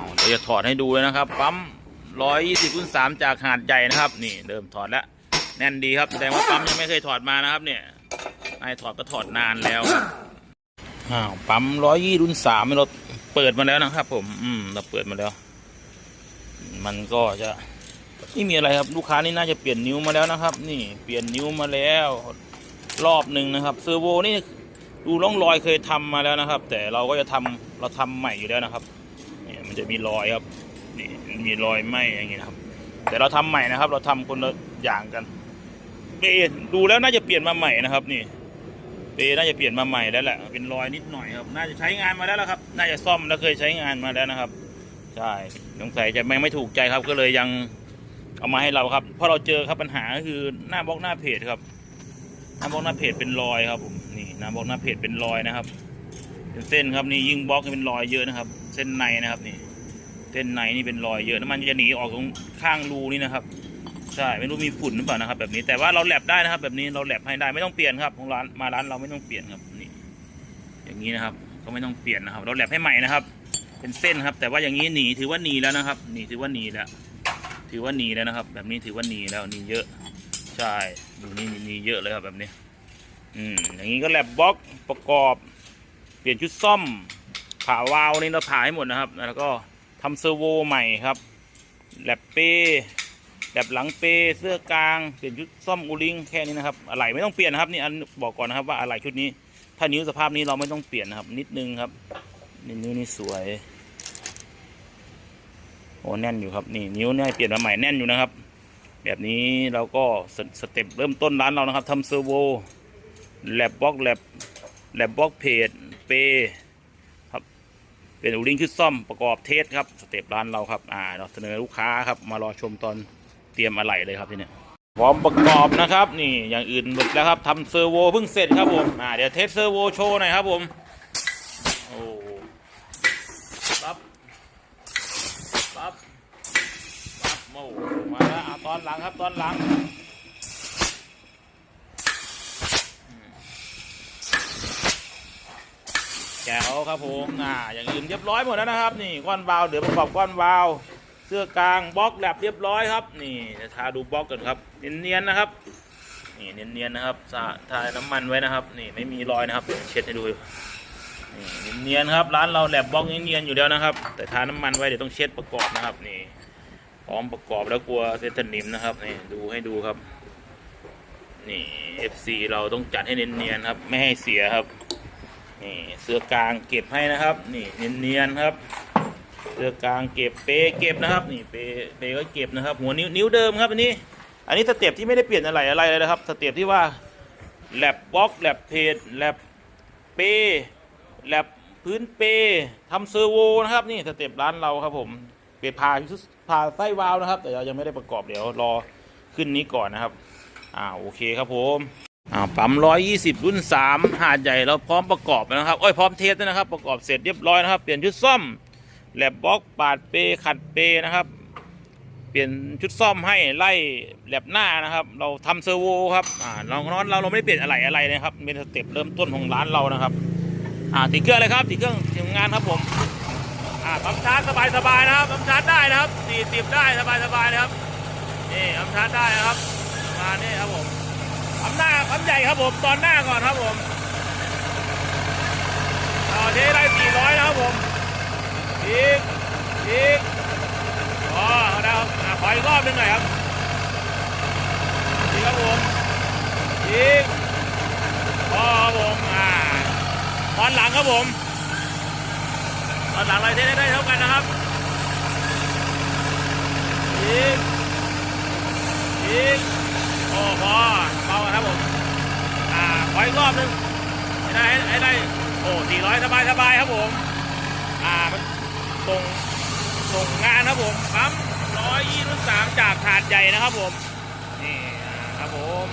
าวเดี๋ยวจะถอดให้ดูเลยนะครับ ปั๊มร้อยยี่สิบรุ่นสามจากหาดใหญ่นะครับ นี่เริ่มถอดแล้ว แน่นดีครับแสดงว่าปั๊มยังไม่เคยถอดมานะครับ เนี่ยไอ้ถอดก็ถอดนานแล้วอ้าวปั๊มร้อยยี่รุ่นสามเราเปิดมาแล้วนะครับ ผม อืม เราเปิดมาแล้ว มันก็จะไม่มีอะไรครับ ลูกค้านี่น่าจะเปลี่ยนนิ้วมาแล้วนะครับ นี่เปลี่ยนนิ้วมาแล้ว รอบหนึ่งนะครับเซอร์โวนี่ดูร่องรอยเคยทำมาแล้วนะครับ แต่เราก็จะทำเราทำใหม่อยู่แล้วนะครับ มันจะมีรอยครับนี่มีรอยไหมอย่างเงี้ยนะครับ แต่เราทำใหม่นะครับ เราทำคนละอย่างกันเปดูแล้วน่าจะเปลี่ยนมาใหม่นะครับ นี่เปน่าจะเปลี่ยนมาใหม่แล้วแหละเป็นรอยนิดหน่อยครับ น่าจะใช้งานมาแล้วละครับ น่าจะซ่อมแล้วเคยใช้งานมาแล้วนะครับใช่สงสัยจะไม่ไม่ถูกใจครับ ก็เลยยังเอามาให้เราครับ เพราะเราเจอครับปัญหาก็คือหน้าบล็อกหน้าเพจครับหน้าบล็อกหน้าเพจเป็นรอยครับผมนี่หน้าบล็อกหน้าเพจเป็นรอยนะครับ เส้นครับนี่ยิ่งบล็อกเป็นรอยเยอะนะครับ เส้นในนะครับนี่เส้นในนี่เป็นรอยเยอะน้ำมันจะหนีออกตรงข้างรูนี่นะครับใช่ไม่รู้มีฝุ่นหรือเปล่านะครับ แบบนี้แต่ว่าเราแลบได้นะครับ แบบนี้เราแลบให้ได้ไม่ต้องเปลี่ยนครับของร้านมาร้านเราไม่ต้องเปลี่ยนครับนี่อย่างนี้นะครับ ก็ไม่ต้องเปลี่ยนนะครับ เราแลบให้ใหม่นะครับ เป็นเส้นครับ แต่ว่าอย่างนี้หนีถือว่าหนีแล้วนะครับหนีถือว่าหนีแล้วถือว่าหนีแล้วนะครับ แบบนี้ถือว่าหนีแล้วหนีเยอะ ใช่ดูนี่หนีเยอะเลยครับแบบนี้ อืมอย่างนี้ก็แลบบล็อกประกอบ เปลี่ยนชุดซ่อมผ่าวาล์วนี่เราผ่าให้หมดนะครับ แล้วก็ทำเซอร์โวใหม่ครับแลบเป้แลบหลังเป้เสื้อกลางเปลี่ยนชุดซ่อมอูลิงแค่นี้นะครับอะไหล่ไม่ต้องเปลี่ยนนะครับนี่อันบอกก่อนนะครับว่าอะไหล่ชุดนี้ ถ้านิ้วสภาพนี้เราไม่ต้องเปลี่ยนนะครับ นิดนึงครับนี่นิ้วนี่สวยโอ้แน่นอยู่ครับนี่นิ้วเนี่ยเปลี่ยนมาใหม่แน่นอยู่นะครับ แบบนี้เราก็สสเต็ปเริ่มต้นร้านเรานะครับทำเซอร์โวแลบบล็อกแลบแลบบล็อกเพจ เปครับเป็นอูลิงชุดซ่อมประกอบเทสครับสเต็ปร้านเราครับอ่าเราเสนอลูกค้าครับมารอชมตอนเตรียมอะไหล่เลยครับที่เนี่ยพร้อมประกอบนะครับ นี่อย่างอื่นหมดแล้วครับทำเซอร์โวเพิ่งเสร็จครับผมอ่าเดี๋ยวเทสเซอร์โวโชว์หน่อยครับผมโอ้ปั๊บปั๊บปั๊บโมมาแล้วอะตอนหลังครับตอนหลังอืม แจ๋วครับผมอ่าอย่างอื่นเรียบร้อยหมดแล้วนะครับ นี่ก้อนวาล์วเดี๋ยวประกอบก้อนวาล์วเสื้อกลางบล็อกแลบเรียบร้อยครับ นี่จะทาดูบล็อกกันครับเนียนๆนะครับนี่เนียนๆนะครับทาทาน้ำมันไว้นะครับ นี่ไม่มีรอยนะครับเดี๋ยวเช็ดให้ดูนี่เนียนๆครับร้านเราแลบบล็อกเนียนๆอยู่แล้วนะครับ แต่ทาน้ำมันไว้เดี๋ยวต้องเช็ดประกอบนะครับนี่พร้อมประกอบแล้วกลัวเซนสนิมนะครับนี่ดูให้ดูครับนี่ FC เราต้องจัดให้เนียนๆครับ ไม่ให้เสียครับ นี่เสื้อกลางเก็บให้นะครับ นี่เนียนๆครับ เสื้อกลางเก็บเปเก็บนะครับ นี่เปเปก็เก็บนะครับ หัวนิ้วนิ้วเดิมครับอันนี้ อันนี้สเต็ปที่ไม่ได้เปลี่ยนอะไรอะไรเลยนะครับสเต็ปที่ว่าแลบบล็อกแลบเพจแลบเปแลบพื้นเปทำเซอร์โวนะครับนี่สเต็ปร้านเราครับผมเปลี่ยนผ่าชุดผ่าไส้วาวนะครับ แต่เรายังไม่ได้ประกอบเดี๋ยวรอขึ้นนี้ก่อนนะครับอ่าโอเคครับผม อ่าปั๊มร้อยยี่สิบรุ่นสามหาดใหญ่เราพร้อมประกอบแล้วนะครับโอ้ยพร้อมเทสแล้วนะครับ ประกอบเสร็จเรียบร้อยนะครับ เปลี่ยนชุดซ่อมแลบบล็อกปาดเปขัดเปนะครับ เปลี่ยนชุดซ่อมให้ไล่แลบหน้านะครับ เราทำเซอร์โวครับอ่าเราเราเราไม่ได้เปลี่ยนอะไรอะไรนะครับเป็นสเต็ปเริ่มต้นของร้านเรานะครับอ่าติดเครื่องเลยครับติดเครื่องทำงานครับผมอ่าปั๊มชาร์จสบายๆนะครับปั๊มชาร์จได้นะครับ40ได้สบายๆนะครับนี่ปั๊มชาร์จได้นะครับมาณนี้ครับผม ปั๊มหน้าปั๊มใหญ่ครับผมตอนหน้าก่อนครับผมเอาเทได้400นะครับผมอีกอีกอ๋อได้ครับขออีกรอบหนึ่งหน่อยครับอีกครับผมอีกพอครับผมอ่าตอนหลังครับผมตอนหลังเราเทสได้เท่ากันนะครับอีกอีกโอ้พอ อีกรอบหนึงให้ได้ให้ได้โอ้สี่ร้อยสบายสบายครับผม อ่ามันส่งส่งงานครับผมปั๊มร้อยยี่สิบสามจากถาดใหญ่นะครับผม นี่ครับผม